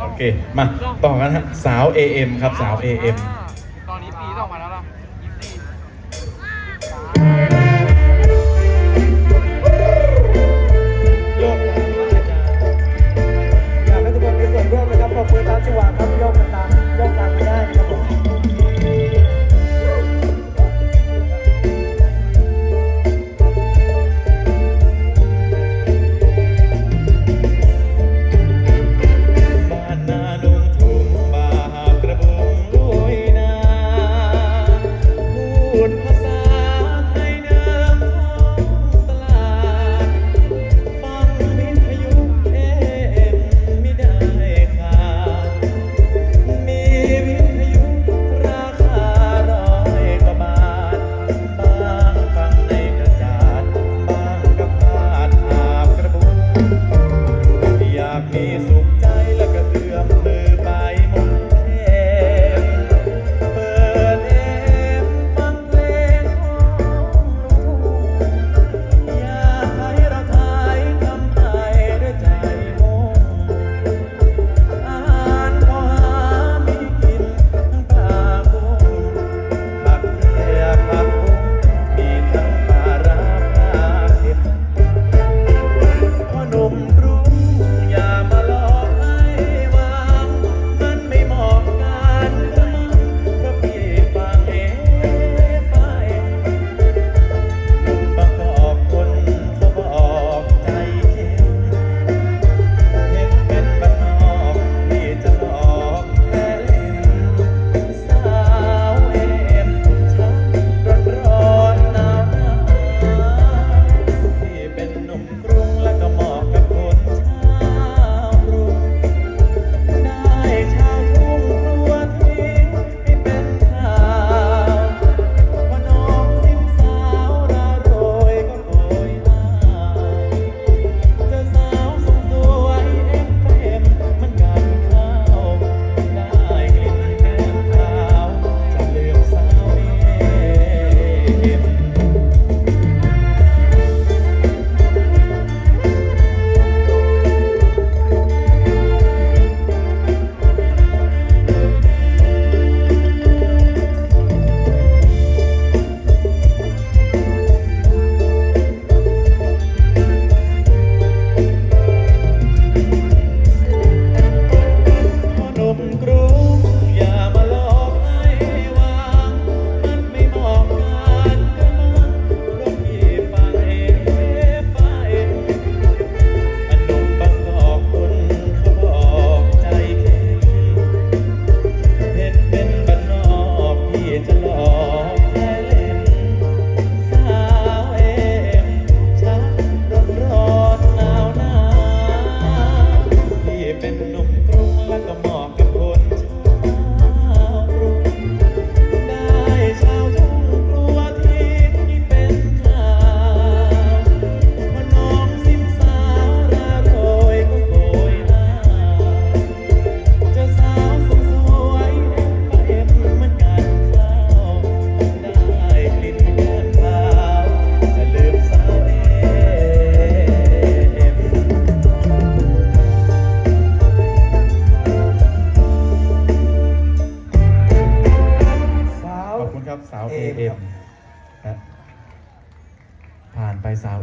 โอเค มาต่อกันฮะสาว AM ครับสาว AM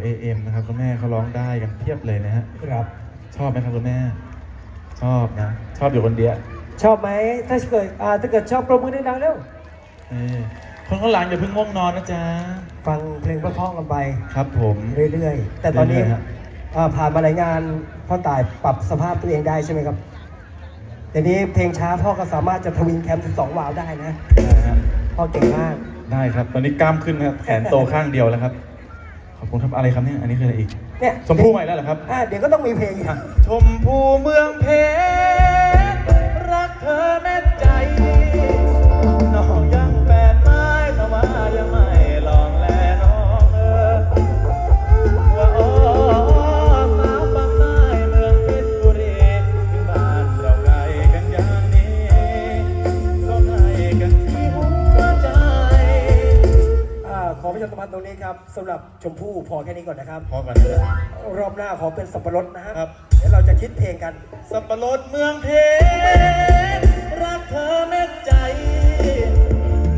เอเอ็มนะครับคุณแม่เขาร้องได้กันเทียบเลยนะฮะครับชอบไหมครับคุณแม่ ชอบนะ ชอบอยู่คนเดียวชอบไหมถ้าเกิดอ่าถ้าเกิดชอบประมือดังเร็วคนข้างหลังอย่าเพิ่งง่วงนอนนะจ๊ะฟังเพลงเพราะอกันไปครับผมเรื่อยๆ แต่ตอนนี้ผ่านมาหลายงานพ่อตายปรับสภาพตัวเองได้ใช่ไหมครับเดี๋ยวนี้เพลงช้าพ่อก็สามารถจะทวินแคมป์12วาวได้นะพ่อเก่งมาก ได้ครับ ตอนนี้กล้ามขึ้นนะครับแขนโตข้างเดียวแล้วครับ ขอบคุณครับอะไรครับเนี่ยอันนี้คืออะไรอีกเนี่ยชมพู่ใหม่แล้วเหรอครับ อ่าเดี๋ยวก็ต้องมีเพลงอีกอะชมพู่เมื่อ ขอประชาสัมพันธ์ตรงนี้ครับสำหรับชมพู่พอแค่นี้ก่อนนะครับ พอกันเลรอบหน้าขอเป็นสับปะรดนะฮะครับ เดี๋ยวเราจะคิดเพลงกัน สับปะรดเมืองเพชรรักเธอเม็ใจ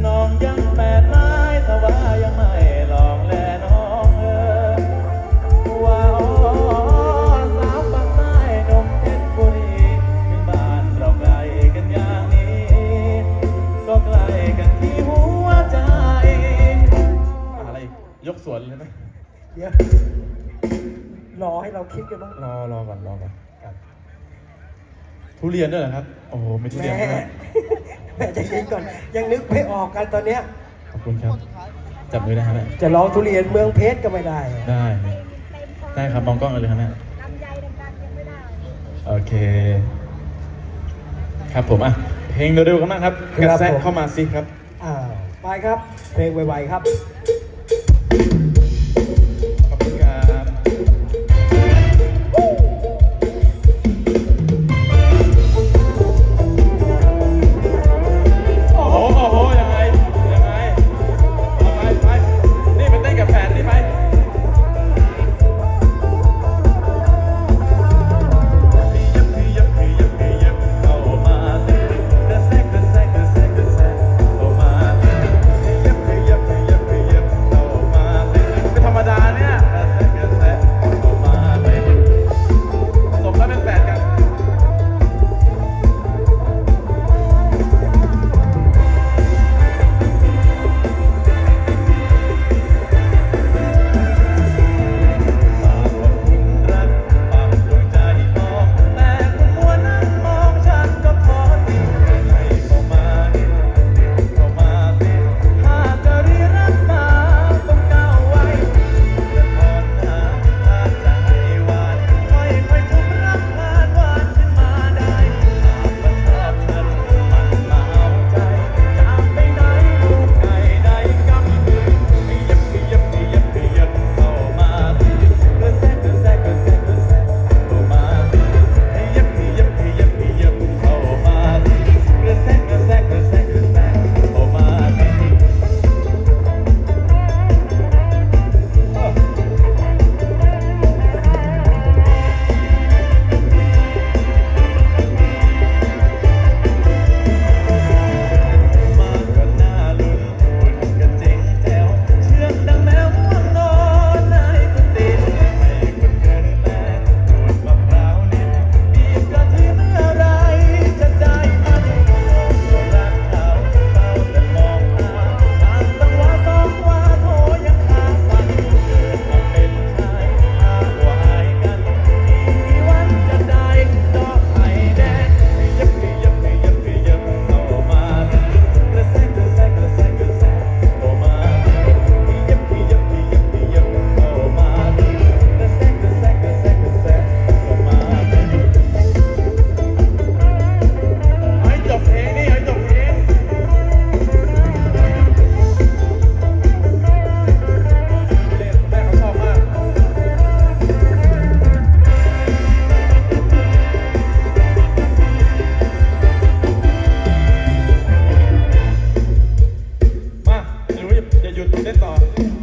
น้องยังแปดไม้แว่ายังม่ เดี๋ยวรอให้เราคิดกันบ้าง รอรอก่อนรอก่อนทุเรียนด้วยเหรอครับ โอ้โหมีทุแม่เรียนด้วยแม่ใจะเย็นก่อน ยังนึกไม่ออกกันตอนเนี้ย ขอบคุณครับ จับมือได้ครับแม่จะร้องทุเรียนเมืองเพชรก็ไม่ได้ ได้ได้ครับมองกล้องเลยครับแม่ลำไยดังๆยังไม่ได้โอเค ครับผมอะ เพลงเร็วๆกันมากครับกระแซะเข้ามาสิครับ อ้าว ไปครับ เพลงไวๆครับ you'd never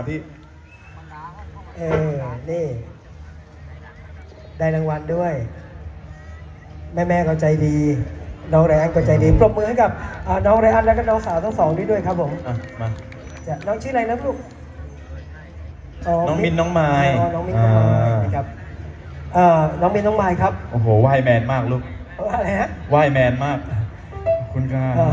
องคนหาพี่ เออ นี่ ได้รางวัลด้วย แม่แม่ๆก็ใจดี น้องไรอันก็ใจดี ปรบมือให้กับอ่าน้องไรอันแล้วก็น้องสาวทั้งสองนี้ด้วยครับผมอะมา จะน้องชื่ออะไรนะลูกน้องมินน้องไมค์อ๋อน้องมินน้องไม้อ่านนะครับเอ่อน้องมินน้องไม้ครับ โอ้โหว่ายแมนมากลูก อะไรฮะว่ายแมนมากขอบคุณครับเอ่อ